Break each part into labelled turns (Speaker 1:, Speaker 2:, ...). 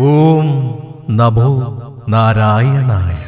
Speaker 1: ഓം നമോ നാരായണായ.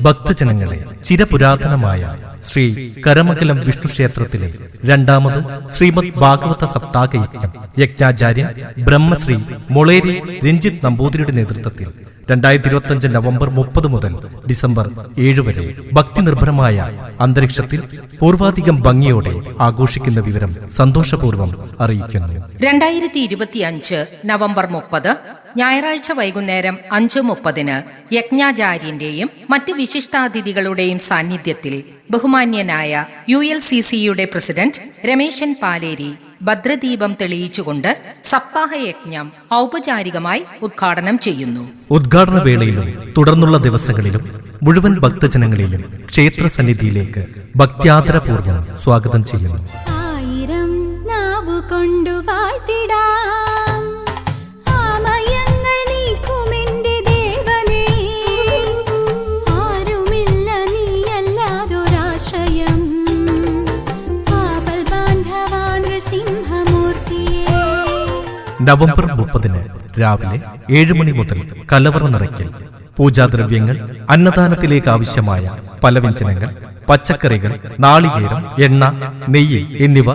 Speaker 1: ഭക്തജനങ്ങളെ ചിരപുരാതനമായ ശ്രീ കരമകലം വിഷ്ണു ക്ഷേത്രത്തിലെ രണ്ടാമത് ശ്രീമദ് ഭാഗവത സപ്താഹ യജ്ഞം യജ്ഞാചാര്യൻ ബ്രഹ്മശ്രീ മൊളേരി രഞ്ജിത് നമ്പൂതിരിയുടെ നേതൃത്വത്തിൽ രണ്ടായിരത്തി ഇരുപത്തി നവംബർ മുപ്പത് മുതൽ ഡിസംബർ ഏഴ് വരെ ഭക്തി നിർഭരമായ അന്തരീക്ഷത്തിൽ പൂർവാധികം ഭംഗിയോടെ ആഘോഷിക്കുന്ന വിവരം സന്തോഷപൂർവം അറിയിക്കുന്നു.
Speaker 2: രണ്ടായിരത്തി ഇരുപത്തിയഞ്ച് നവംബർ മുപ്പത് ഞായറാഴ്ച വൈകുന്നേരം അഞ്ച് മുപ്പതിന് യജ്ഞാചാര്യന്റെയും മറ്റ് വിശിഷ്ടാതിഥികളുടെയും സാന്നിധ്യത്തിൽ ബഹുമാന്യനായ യു എൽ സി സിയുടെ പ്രസിഡന്റ് രമേശൻ പാലേരി ഭദ്രദീപം തെളിയിച്ചുകൊണ്ട് സപ്താഹ യജ്ഞം ഔപചാരികമായി ഉദ്ഘാടനം ചെയ്യുന്നു.
Speaker 1: ഉദ്ഘാടന വേളയിലും തുടർന്നുള്ള ദിവസങ്ങളിലും മുഴുവൻ ഭക്തജനങ്ങളെയും ക്ഷേത്ര സന്നിധിയിലേക്ക് ഭക്ത്യാദരപൂർവം സ്വാഗതം ചെയ്യുന്നു.
Speaker 3: ആയിരം നാവു കൊണ്ടു വാഴ്ത്തിടാം.
Speaker 1: നവംബർ മുപ്പതിന് രാവിലെ ഏഴ് മണി മുതൽ കലവറ നിറയ്ക്കൽ. പൂജാദ്രവ്യങ്ങൾ അന്നദാനത്തിലേക്ക് ആവശ്യമായ പലവ്യഞ്ജനങ്ങൾ പച്ചക്കറികൾ നാളികേരം എണ്ണ നെയ്യ് എന്നിവ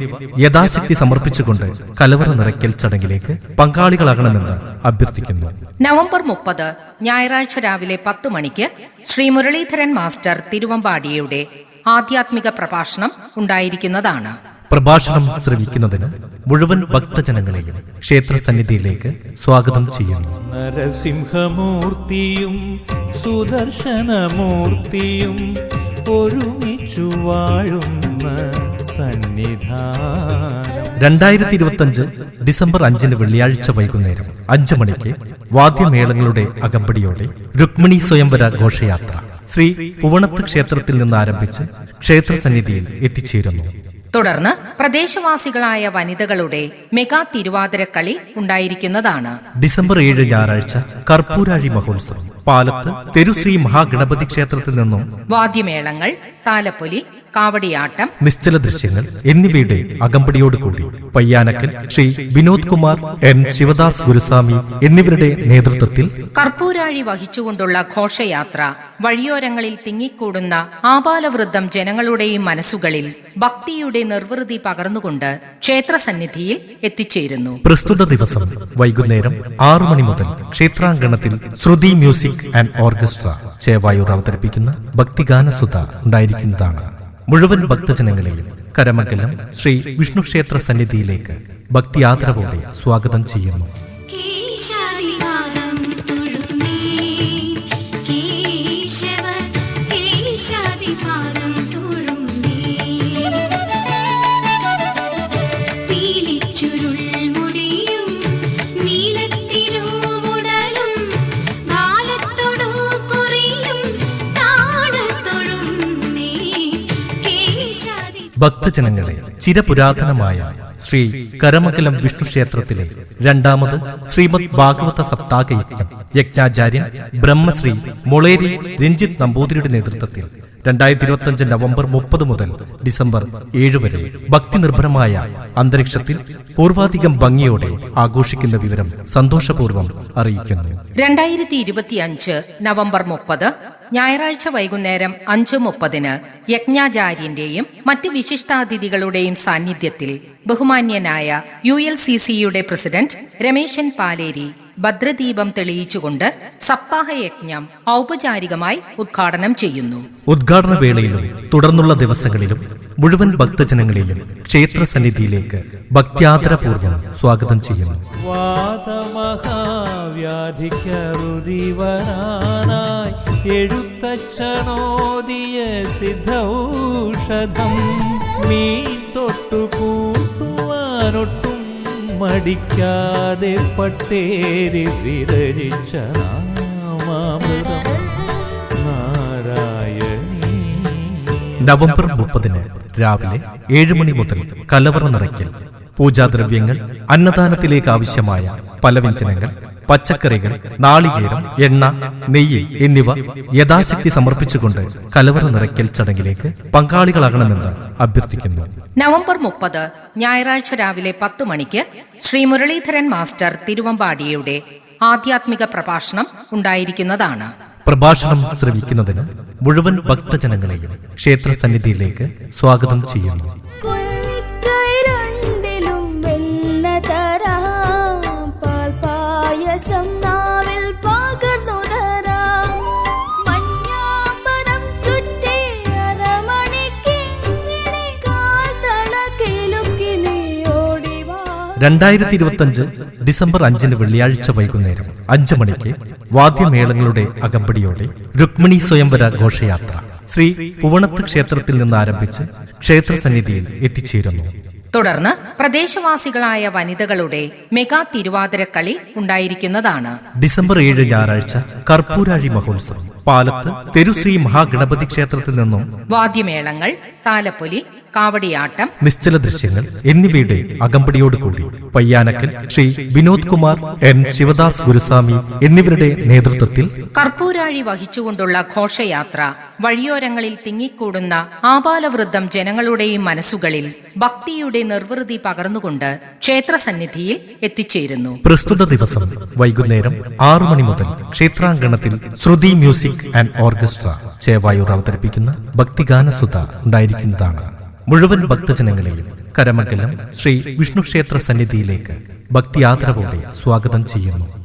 Speaker 1: യഥാശക്തി സമർപ്പിച്ചുകൊണ്ട് കലവറ നിറയ്ക്കൽ ചടങ്ങിലേക്ക് പങ്കാളികളാകണമെന്ന് അഭ്യർത്ഥിക്കുന്നു.
Speaker 2: നവംബർ മുപ്പത് ഞായറാഴ്ച രാവിലെ പത്ത് മണിക്ക് ശ്രീ മുരളീധരൻ മാസ്റ്റർ തിരുവമ്പാടിയുടെ ആധ്യാത്മിക പ്രഭാഷണം ഉണ്ടായിരിക്കുന്നതാണ്.
Speaker 1: പ്രഭാഷണം ശ്രവിക്കുന്നതിന് മുഴുവൻ ഭക്തജനങ്ങളെയും ക്ഷേത്ര സന്നിധിയിലേക്ക് സ്വാഗതം ചെയ്യുന്നു.
Speaker 4: നരസിംഹമൂർത്തിയും സുദർശനമൂർത്തിയും ഒരുമിച്ചു വാഴുന്ന സന്നിധാനം.
Speaker 1: രണ്ടായിരത്തി ഇരുപത്തിയഞ്ച് ഡിസംബർ അഞ്ചിന് വെള്ളിയാഴ്ച വൈകുന്നേരം അഞ്ചു മണിക്ക് വാദ്യമേളങ്ങളുടെ അകമ്പടിയോടെ രുക്മിണി സ്വയംവര ഘോഷയാത്ര ശ്രീ പുവണത്ത് ക്ഷേത്രത്തിൽ നിന്ന് ആരംഭിച്ച് ക്ഷേത്ര സന്നിധിയിൽ എത്തിച്ചേരുന്നു.
Speaker 2: തുടർന്ന് പ്രദേശവാസികളായ വനിതകളുടെ മെഗാ തിരുവാതിരക്കളി ഉണ്ടായിരിക്കുന്നതാണ്.
Speaker 1: ഡിസംബർ ഏഴ് ഞായറാഴ്ച കർപ്പൂരാഴി മഹോത്സവം. പാലത്ത് തെരുശ്രീ മഹാഗണപതി ക്ഷേത്രത്തിൽ നിന്നും
Speaker 2: വാദ്യമേളങ്ങൾ താലപ്പൊലി കാവടിയാട്ടം
Speaker 1: നിശ്ചല ദൃശ്യങ്ങൾ എന്നിവയുടെ അകമ്പടിയോടുകൂടി പയ്യാനക്കൽ ശ്രീ വിനോദ് കുമാർ എൻ ശിവദാസ് ഗുരുസ്വാമി എന്നിവരുടെ നേതൃത്വത്തിൽ
Speaker 2: കർപ്പൂരാഴി വഹിച്ചുകൊണ്ടുള്ള ഘോഷയാത്ര വഴിയോരങ്ങളിൽ തിങ്ങിക്കൂടുന്ന ആപാലവൃദ്ധം ജനങ്ങളുടെയും മനസ്സുകളിൽ ഭക്തിയുടെ നിർവൃതി പകർന്നുകൊണ്ട് ക്ഷേത്രസന്നിധിയിൽ എത്തിച്ചേരുന്നു.
Speaker 1: പ്രസ്തുത ദിവസം വൈകുന്നേരം ആറു മണി മുതൽ ക്ഷേത്രാങ്കണത്തിൽ Shruti music and orchestra Chevayur അവതരിപ്പിക്കുന്ന ഭക്തിഗാനസുത ഉണ്ടായിരിക്കുന്നതാണ്. മുഴുവൻ ഭക്തജനങ്ങളെയും കരമംഗലം ശ്രീ വിഷ്ണു ക്ഷേത്ര സന്നിധിയിലേക്ക് ഭക്തിയാദരവോടെ സ്വാഗതം ചെയ്യുന്നു.
Speaker 3: തൊഴുന്നേ.
Speaker 1: ഭക്തജനങ്ങളെ ചിരപുരാതനമായ ശ്രീ കരമകലം വിഷ്ണു ക്ഷേത്രത്തിലെ രണ്ടാമത് ശ്രീമദ് ഭാഗവത സപ്താഹ യജ്ഞം യജ്ഞാചാര്യൻ ബ്രഹ്മശ്രീ മൊളേരി രഞ്ജിത് നമ്പൂതിരിയുടെ നേതൃത്വത്തിൽ രണ്ടായിരത്തി ഇരുപത്തി നവംബർ മുപ്പത് മുതൽ ഡിസംബർ ഏഴ് വരെ ഭക്തി നിർഭരമായ അന്തരീക്ഷത്തിൽ പൂർവാധികം ഭംഗിയോടെ ആഘോഷിക്കുന്ന വിവരം സന്തോഷപൂർവം അറിയിക്കുന്നു.
Speaker 2: രണ്ടായിരത്തി ഇരുപത്തിയഞ്ച് നവംബർ മുപ്പത് ഞായറാഴ്ച വൈകുന്നേരം അഞ്ചു മുപ്പതിന് യജ്ഞാചാര്യന്റെയും മറ്റ് വിശിഷ്ടാതിഥികളുടെയും സാന്നിധ്യത്തിൽ ബഹുമാന്യനായ യു എൽ സി സിയുടെ പ്രസിഡന്റ് രമേശൻ പാലേരി ഭദ്രദീപം തെളിയിച്ചുകൊണ്ട് സപ്താഹ യജ്ഞം ഔപചാരികമായി ഉദ്ഘാടനം ചെയ്യുന്നു.
Speaker 1: ഉദ്ഘാടന വേളയിലും തുടർന്നുള്ള ദിവസങ്ങളിലും മുഴുവൻ ഭക്തജനങ്ങളിലും ക്ഷേത്ര സന്നിധിയിലേക്ക് ഭക്ത്യാദരപൂർവം സ്വാഗതം ചെയ്യുന്നു.
Speaker 4: വാദമഹാവ്യാധിക്കറുതി വരാനായി എഴുത്തച്ഛനോദിയ സിദ്ധൌഷധം മീൻ തൊട്ടു കൂട്ടുവാനൊട്ടും മടിക്കാതെ പട്ടേരി വിരചിച്ച
Speaker 1: നവംബർ മുപ്പതിന് രാവിലെ ഏഴ് മണി മുതൽ കലവറ നിറയ്ക്കൽ. പൂജാദ്രവ്യങ്ങൾ അന്നദാനത്തിലേക്ക് ആവശ്യമായ പലവ്യഞ്ജനങ്ങൾ പച്ചക്കറികൾ നാളികേരം എണ്ണ നെയ്യ് എന്നിവ യഥാശക്തി സമർപ്പിച്ചുകൊണ്ട് കലവറ നിറയ്ക്കൽ ചടങ്ങിലേക്ക് പങ്കാളികളാകണമെന്ന് അഭ്യർത്ഥിക്കുന്നു.
Speaker 2: നവംബർ മുപ്പത് ഞായറാഴ്ച രാവിലെ പത്ത് മണിക്ക് ശ്രീ മുരളീധരൻ മാസ്റ്റർ തിരുവമ്പാടിയുടെ ആധ്യാത്മിക പ്രഭാഷണം ഉണ്ടായിരിക്കുന്നതാണ്.
Speaker 1: പ്രഭാഷണം ശ്രവിക്കുന്നതിന് മുഴുവൻ ഭക്തജനങ്ങളെയും ക്ഷേത്ര സന്നിധിയിലേക്ക് സ്വാഗതം ചെയ്യുന്നു. രണ്ടായിരത്തി ഇരുപത്തിയഞ്ച് ഡിസംബർ അഞ്ചിന് വെള്ളിയാഴ്ച വൈകുന്നേരം അഞ്ചു മണിക്ക് വാദ്യമേളങ്ങളുടെ അകമ്പടിയോടെ രുക്മിണി സ്വയംവര ഘോഷയാത്ര. ശ്രീ പുവണത്ത് ക്ഷേത്രത്തിൽ നിന്ന് ആരംഭിച്ച് ക്ഷേത്ര സന്നിധിയിൽ എത്തിച്ചേരുന്നു.
Speaker 2: തുടർന്ന് പ്രദേശവാസികളായ വനിതകളുടെ മെഗാ തിരുവാതിരക്കളി ഉണ്ടായിരിക്കുന്നതാണ്.
Speaker 1: ഡിസംബർ ഏഴ് ഞായറാഴ്ച കർപ്പൂരാഴി മഹോത്സവം. പാലത്ത് തെരുശ്രീ മഹാഗണപതി ക്ഷേത്രത്തിൽ നിന്നും
Speaker 2: വാദ്യമേളങ്ങൾ താലപ്പൊലി കാവടിയാട്ടം
Speaker 1: നിശ്ചല ദൃശ്യങ്ങൾ എന്നിവയുടെ അകമ്പടിയോടുകൂടി പയ്യാനക്കൽ ശ്രീ വിനോദ് കുമാർ എൻ ശിവദാസ് ഗുരുസ്വാമി എന്നിവരുടെ നേതൃത്വത്തിൽ
Speaker 2: കർപ്പൂരാഴി വഹിച്ചുകൊണ്ടുള്ള ഘോഷയാത്ര വഴിയോരങ്ങളിൽ തിങ്ങിക്കൂടുന്ന ആപാലവൃദ്ധം ജനങ്ങളുടെയും മനസ്സുകളിൽ ഭക്തിയുടെ നിർവൃതി പകർന്നുകൊണ്ട് ക്ഷേത്ര സന്നിധിയിൽ എത്തിച്ചേരുന്നു.
Speaker 1: പ്രസ്തുത ദിവസം വൈകുന്നേരം ആറു മണി മുതൽ ക്ഷേത്രാങ്കണത്തിൽ Shruti music and orchestra Chevayur അവതരിപ്പിക്കുന്ന ഭക്തിഗാനസുത ഉണ്ടായിരിക്കുന്നതാണ്. മുഴുവൻ ഭക്തജനങ്ങളെയും കരമംഗലം ശ്രീ വിഷ്ണു ക്ഷേത്ര സന്നിധിയിലേക്ക് ഭക്തിയാദരവോടെ സ്വാഗതം ചെയ്യുന്നു.